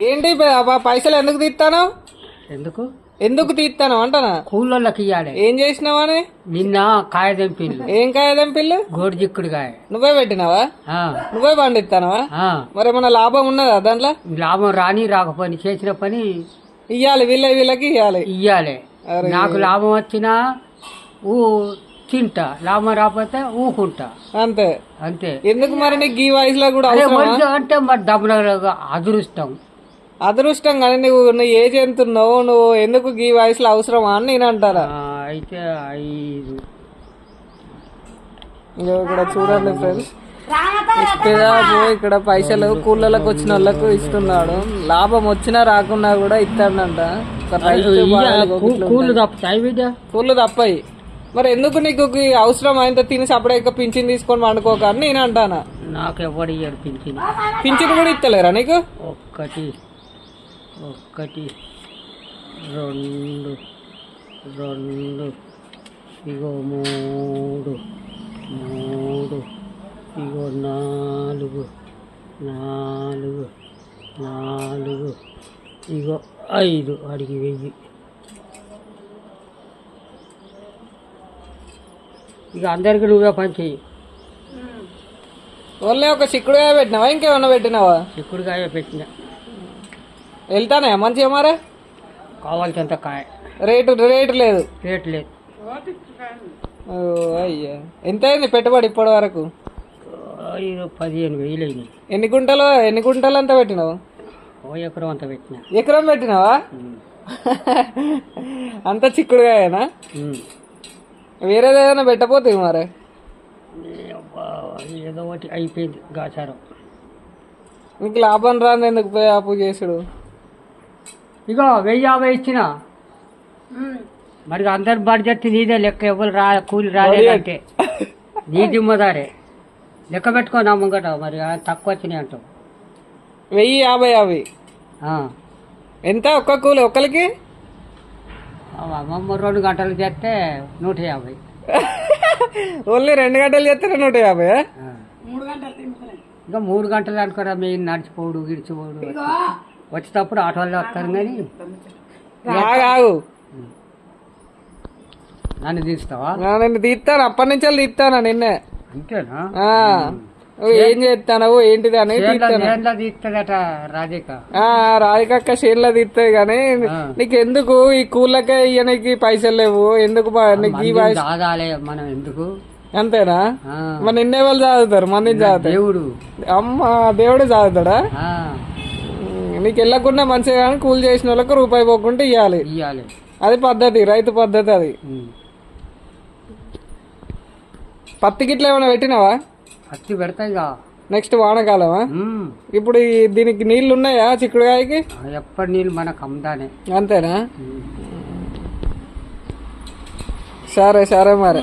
ఏంటి పైసలు ఎందుకు తీస్తాను ఎందుకు? ఎందుకు తీస్తాను అంటానా? కూలోళ్ళకి ఇయ్యాలి. ఏం చేసినావని నిన్న కాయ తెంపిండు ఏం పిల్లు గోడి చిక్కుడు కాయ. నువ్వే పెట్టినావా? నువ్వే పండిస్తానవా. మరి ఏమన్నా లాభం ఉన్నదా దాంట్లో? లాభం రాని రాకపోని చేసిన పని ఇయ్యాలి వీళ్ళ వీళ్ళకి ఇయ్యాలి. ఇయ్యాలి. నాకు లాభం వచ్చినా ఊ తింటా. లాభం రాకపోతే ఊకుంటా. అంతే. అంతే. ఎందుకు మరి నీకు ఈ వయసులో కూడా అంటే మరి డబ్బులు అదృష్టం. అదృష్టం కానీ నువ్వు నువ్వు ఏజ్ ఎంత ఉన్నావు నువ్వు ఎందుకు ఈ వయసులో అవసరమా అని నేను అంటారా? అయితే ఐదు. ఇగో ఇక్కడ చూడండి ఫ్రెండ్స్. ఇస్తేదాపు ఇక్కడ పైసలు కూలీలకు వచ్చిన వాళ్ళకు ఇస్తున్నాడు. లాభం వచ్చినా రాకున్నా కూడా ఇస్తాడంట. కూలు తప్పుతాయి తప్పాయి మరి ఎందుకు నీకు ఈ అవసరం అయితే తిని సపరేట్గా పింఛన్ తీసుకొని వండుకోక అని నేను అంటానా? నాకు ఎవడు ఏడిపించింది పింఛన్ కూడా ఇస్తలేరా నీకు? ఒక్కటి. ఒక్కటి రెండు రెండు ఇగో మూడు మూడు ఇగో నాలుగు నాలుగు నాలుగు ఇగో ఐదు అడిగి వెయ్యి. ఇక అందరికి నువ్వే పని చెయ్యి. ఓన్లీ ఒక చిక్కుడుగా పెట్టినావా? ఇంకేమన్నా పెట్టినావా? చిక్కుడుకాయ పెట్టిన. వెళ్తానే? మంచిగా మరే? కావాల్సినంత కాయ. రేటు రేటు లేదు. రేట్ లేదు. ఓ, అయ్యా. ఎంత అయింది పెట్టుబడి ఇప్పటి వరకు? పదిహేను వేలు అయినాయి ఎన్ని గుంటలు ఎన్ని గుంటలు అంతా పెట్టినావు? ఓ ఎకరం అంత పెట్టిన. ఎకరం పెట్టినావా? అంత చిక్కుడుగాయేనా. వేరేది ఏదైనా పెట్టపోతే మరి? ఏదో ఒకటి అయిపోయింది గాచారం. నీకు లాభం రాని ఎందుకు పోయి అప్పు చేసుడు? ఇగో వెయ్యి యాభై ఇచ్చిన? మరి అందరి బడ్జెట్ నీదే లెక్క ఎవరు రా కూలి రాలేదంటే. నీ దిమ్మదారే. లెక్క పెట్టుకో నా ముంగట మరి తక్కువ వచ్చినాయి అంటావు. వెయ్యి యాభై యాభై ఆ. ఎంత ఒక్క కూలి ఒక్కరికి అమ్మమ్మ రెండు గంటలు చేస్తే నూట యాభై. ఓన్లీ రెండు గంటలు చేస్తే నూట యాభై. ఇంకా మూడు గంటలు అనుకోరా మేము నడిచిపోడు గిడిచిపోడు వచ్చేటప్పుడు ఆటోల్లో వస్తారు కానీ నన్ను తీస్తావా? నా నేను తీస్తాను. అప్పటి నుంచి తీస్తాను నిన్నే. అంతేనా? ఏం చేస్తానవు ఏంటిది అనేది తీస్తాడట రాధిక. ఆ, రాధికక్క చేనులో తీస్తుంది కానీ. నీకు ఎందుకు ఈ కూలకే ఇయ్యనికి పైసలు లేవు. ఎందుకు నీకు ఈ మనం ఎందుకు? అంతేనా? మరి నిన్నే వాళ్ళు చదువుతారు చదువుతారు దేవుడు. అమ్మ దేవుడు చదువుతాడా నీకు వెళ్ళకుండా మంచిగా కానీ కూలి చేసిన వాళ్ళకి రూపాయి పోకుండా ఇవ్వాలి ఇయ్యాలి. అది పద్ధతి రైతు పద్ధతి అది. పత్తి గిట్ల ఏమైనా పెట్టినావా? పత్తి పెడతాయి నెక్స్ట్ వానకాలమా. ఇప్పుడు ఈ దీనికి నీళ్ళు ఉన్నాయా చిక్కుడుకాయకి? ఎప్పటి నీళ్ళు మనకు అమ్ముదానే అంతేనా. సరే సరే మరి.